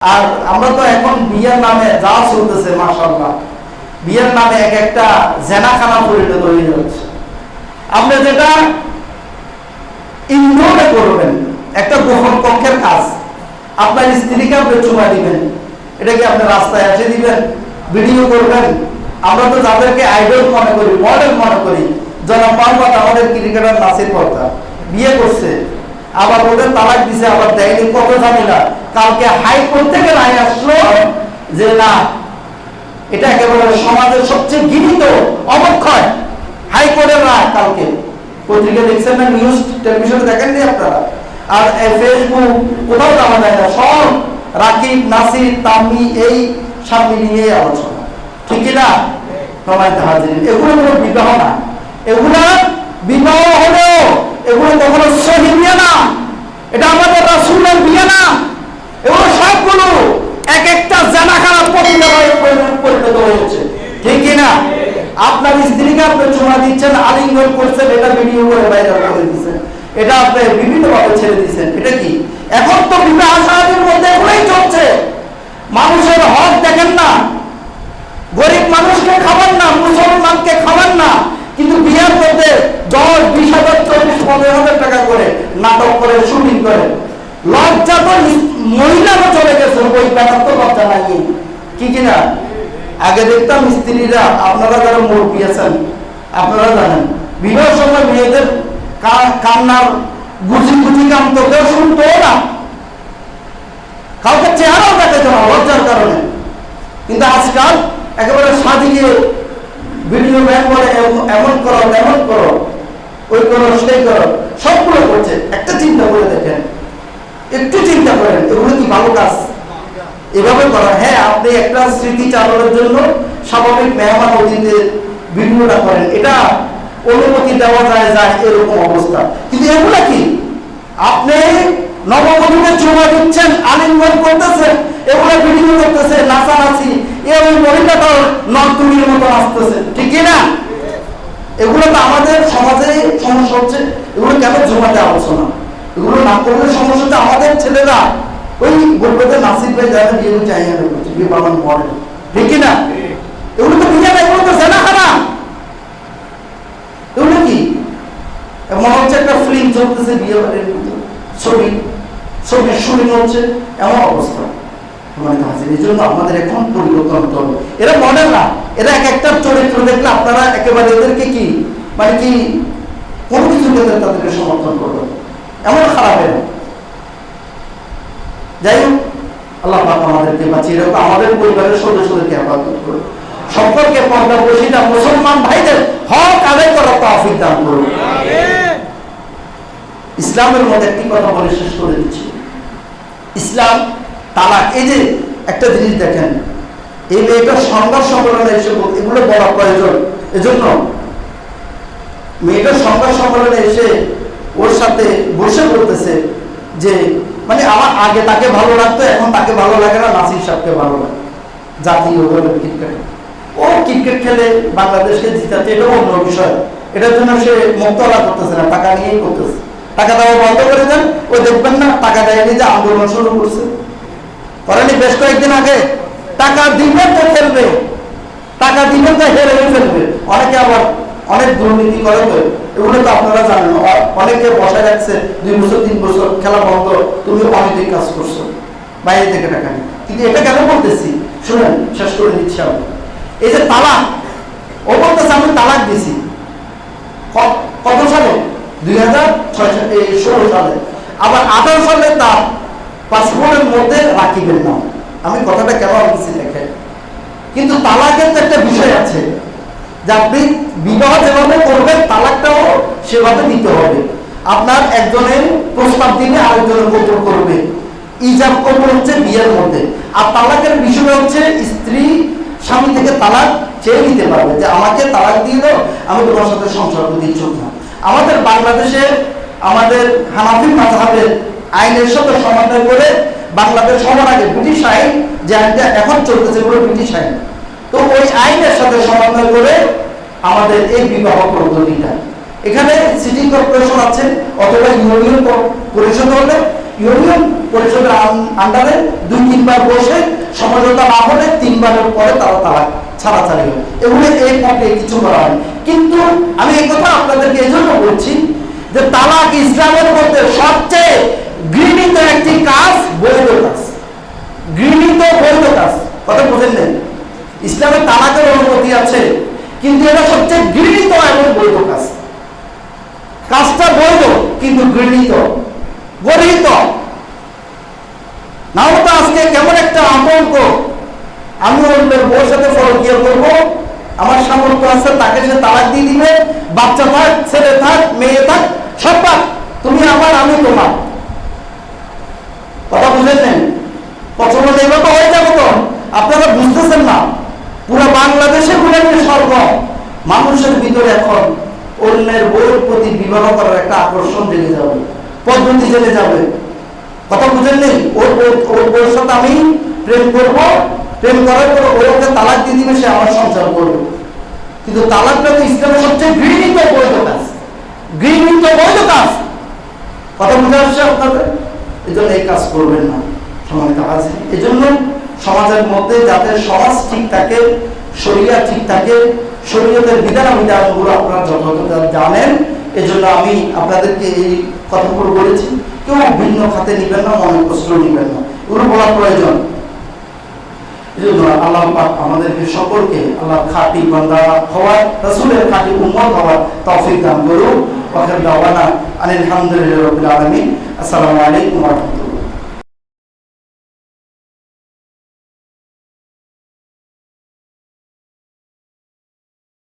আর আমরা তো এখন বিয়ের নামে যা চলতেছে মাসাল্লাহ বিয়ের নামে এক একটা জেনাখানা পরিণত হয়ে যাচ্ছে আপনি যেটা ইগনোরে করবেন, একটা গোপন কক্ষের কাজ, আপনার স্ত্রীকে আপনি চুমা দিবেন, এটা কি আপনি রাস্তায় এসে দিবেন, ভিডিও করবেন? আমরা তো যাদেরকে আইডল মনে করি, মডেল মনে করি, জনাব মোহাম্মদ আমাদের ক্রিকেটার নাসির পর্দা বিয়ে করছে। আবার ওদের তালাক দিছে, আবার দেয়নি, কত ঝামেলা কালকে হাইকোর্ট থেকে রায় আসলো যে না, এটা একেবারে সমাজের সবচেয়ে গৃহীত অবক্ষয়। হাইকোর্টের রায় কালকে। পত্রিকা দেখছেন না নিউজ টেলিভিশনে দেখেননি আপনারা? আর ফেসবুক কোথাও যাওয়া যায় না। সব রাকিব, নাসির তামি এই সামনে নিয়ে আলোচনা। ঠিক কি না? সবাই হাজির এগুলো কোনো বিবাহ না এগুলো বিবাহ হলেও এগুলো কখনো সহি বিয়ে না এটা আমাদের রাসুলের বিয়ে না এগুলো সবগুলো এক একটা জানাখানা পরিণত পরিণত হয়েছে ঠিক কি না আপনার স্ত্রীকে আপনি চুমা দিচ্ছেন, আলিঙ্গন করছেন, এটা ভিডিও করে বাইরে করে দিচ্ছেন। এটা আপনি বিভিন্ন ভাবে ছেড়ে দিচ্ছেন। এটা কি? এখন তো বিবাহ সাহায্যের মধ্যে এগুলোই চলছে। মানুষের হক দেখেন না। গরিব মানুষকে খাবার না, মুসলমানকে খাবার না। কিন্তু বিয়ের মধ্যে দশ, বিশ হাজার, চল্লিশ, পনেরো হাজার টাকা করে নাটক করে শুটিং করে লজ্জা তো মহিলারও চলে গেছে, ওই ব্যাপার তো লজ্জা নাই। কি কিনা? আগে দেখতাম স্ত্রীরা, আপনারা যারা মুরব্বী আছেন, আপনারা জানেন বিবাহ সময় মেয়েদের কা- কান্নার গুজি গুজি কাম তো কেউ শুনতো না। কাউকে চেহারাও দেখাতো না লজ্জার কারণে। কিন্তু আজকাল একেবারে সাজিয়ে ভিডিও ব্যান করে এমন করো, তেমন করো, ওই করো, সেই করো, সবগুলো করছে। একটা চিন্তা করে দেখেন। একটু চিন্তা করেন, এগুলো কি ভালো কাজ? এভাবে করা। হ্যাঁ আপনি একটা স্মৃতি চালানোর জন্য স্বাভাবিক মেহমান অতিথি ভিডিওটা করেন। এটা অনুমতি দেওয়া যায় যায় এরকম অবস্থা। কিন্তু এগুলা কি? আপনি নববধূকে চুমা দিচ্ছেন, আলিঙ্গন করতেছেন, এগুলো ভিডিও করতেছে নাচানাচি, এ ওই মহিলাটাও নর্তুমির মতো নাচতেছে ঠিক না? এগুলো তো আমাদের সমাজে সমস্যা হচ্ছে। এগুলো কেন জমাতে আলোচনা? এগুলো না করলে সমস্যা হচ্ছে আমাদের ছেলেরা। ওই যে নাসির ভাই যারা বিয়ে আমি করছি বিয়ে পালন করে ঠিক কি না? এগুলো তো বিয়ে এগুলো তো জেনা খানা এগুলো কি? মনে হচ্ছে একটা ফিল্ম চলতেছে বিয়ে বাড়ির ছবি ছবি শুটিং হচ্ছে, এমন অবস্থা। মানে হাজির এই জন্য আমাদের এখন পরিবর্তন হবে। এরা মডেল না। এরা এক একটা চরিত্র দেখলে আপনারা একেবারে এদেরকে কি মানে কি কোনো কিছু তাদেরকে সমর্থন করবেন। এমন খারাপ এরা। যাই হোক, আল্লাহ পাক আমাদেরকে বাঁচিয়ে রাখো আমাদের পরিবারের সদস্যদেরকে হেফাজত করো সম্পর্কে পর্দা বসিটা মুসলমান ভাইদের হক আদায় করার তৌফিক দান করুন ইসলামের মধ্যে একটি কথা বলে শেষ করে দিচ্ছি। ইসলাম তালাক, এই যে একটা জিনিস দেখেন, এই মেয়েটার সংবাদ সম্মেলনে এসে এগুলো বলা প্রয়োজন। এজন্য মেয়েটার সংবাদ সম্মেলনে এসে ওর সাথে বসে বলতেছে যে মানে আমার আগে তাকে ভালো লাগতো, এখন তাকে ভালো লাগে না, নাসির সাহেবকে ভালো লাগে। জাতীয় দলের ক্রিকেট। ও ক্রিকেট খেলে বাংলাদেশকে জিতাতে এটা অন্য বিষয়। এটার জন্য সে মুক্তলা করতেছে না, টাকা নিয়েই করতেছে। টাকা দেওয়া বন্ধ করে দেন ওই দেখবেন না, টাকা দেয়নি যে আন্দোলন শুরু করছে। করেনি বেশ কয়েকদিন আগে। টাকা দিবেন তো খেলবে। টাকা দিবেন তো হেরে ফেলবে। অনেকে আবার অনেক দুর্নীতি করে তো, এগুলো তো আপনারা জানেন অনেকে বসে রাখছে, দুই বছর, তিন বছর, খেলা বন্ধ, তুমি অনৈতিক কাজ করছ। বাইরে থেকে টাকা নিয়ে। কিন্তু এটা কেন বলতেছি? শুনেন, শেষ করে দিচ্ছি আমি। এই যে তালাক, ও বলতেছে, আমি তালাক দিছি। কত সালে? দুই হাজার ছয় ষোলো সালে। আবার আঠারো সালে তার পাসপোর্টের মধ্যে রাখিবেন না। আমি কথাটা কেন বলছি দেখেন? কিন্তু তালাকের তো একটা বিষয় আছে। যে আপনি বিবাহ যেভাবে করবেন, তালাকটাও সেভাবে দিতে হবে। আপনার একজনের প্রস্তাব দিলে আরেকজনের কবুল করবে। ইজাব কবুল হচ্ছে বিয়ের মধ্যে। আর তালাকের বিষয় হচ্ছে স্ত্রী স্বামী থেকে তালাক চেয়ে নিতে পারবে যে আমাকে তালাক দিয়ে দাও, আমি তোমার সাথে সংসার করতে না। আমাদের বাংলাদেশে আমাদের হানাফি মাঝহাবের আইনের সাথে সমন্বয় করে বাংলাদেশ সবার আগে ব্রিটিশ আইন যে আইনটা এখন চলতেছে পুরো ব্রিটিশ আইন। তো ওই আইনের সাথে সমন্বয় করে আমাদের এই বিবাহ পদ্ধতিটা। এখানে সিটি কর্পোরেশন আছে অথবা ইউনিয়ন পরিষদ হলে ইউনিয়ন পরিষদের আন্ডারে দুই তিনবার বসে সমঝোতা না হলে তিনবারের পরে তারা তালাক ছাড়াছাড়ি হয়। এগুলো এই পথে কিছু করা হয়। কিন্তু আমি এই কথা আপনাদেরকে এই জন্য বলছি যে তালাক ইসলামের মধ্যে সবচেয়ে ঘৃণিত একটি কাজ বৈধ কাজ। ঘৃণিত বৈধ কাজ। কথা বোঝেন ইসলামের তালাকের অনুমতি আছে, কিন্তু এটা সবচেয়ে ঘৃণিত এবং বৈধ কাজ। কাজটা বৈধ, কিন্তু ঘৃণিত গর্হিত আজকে কেমন একটা আতঙ্ক। আমি অন্যের বউর সাথে ফরকিয়া করব আমার সামর্থ্য আছে, তাকে সে তালাক দিয়ে দিবে। বাচ্চা থাক, ছেলে থাক, মেয়ে থাক, সব তুমি আমার, আমি তোমার। কথা বুঝেন নেন পছন্দ দেখবে তো হয়ে যাব তো আপনারা বুঝতেছেন না পুরো বাংলাদেশে ঘুরে স্বর্গ মানুষের ভিতরে এখন অন্যের বইয়ের প্রতি বিবাহ করার একটা আকর্ষণ জেগে যাবে, পদ্ধতি জেগে যাবে। কথা বুঝেন নেই ওর ওর বউয়ের সাথে আমি প্রেম করব, প্রেম করার পরে ওর ওকে তালাক দিয়ে দিবে, সে আমার সংসার করবে। কিন্তু তালাকটা তো ইসলামের সবচেয়ে ঘৃণিত বৈধ কাজ। ঘৃণিত বৈধ কাজ। কথা বুঝে আসছে আপনাদের? এই জন্য এই কাজ করবেন না। সমানিত আছে এই জন্য সমাজের মধ্যে যাতে সমাজ ঠিক থাকে শরীরা ঠিক থাকে, শরীয়তের বিধান বিধানগুলো আপনারা যথাযথ জানেন। এজন্য আমি আপনাদেরকে এই কথাগুলো বলেছি। কেউ ভিন্ন খাতে নিবেন না মনে কষ্ট নিবেন না। এগুলো বলা প্রয়োজন। আল্লাহ আমাদেরকে সকলকে আল্লাহ খাঁটি বান্দা হওয়ার, রাসূলের খাঁটি উম্মত হওয়ার তৌফিক দান করুন। ওয়াখির দাওয়ানা আনিল হামদুলিল্লাহি রাব্বিল আসসালামু আলাইকুম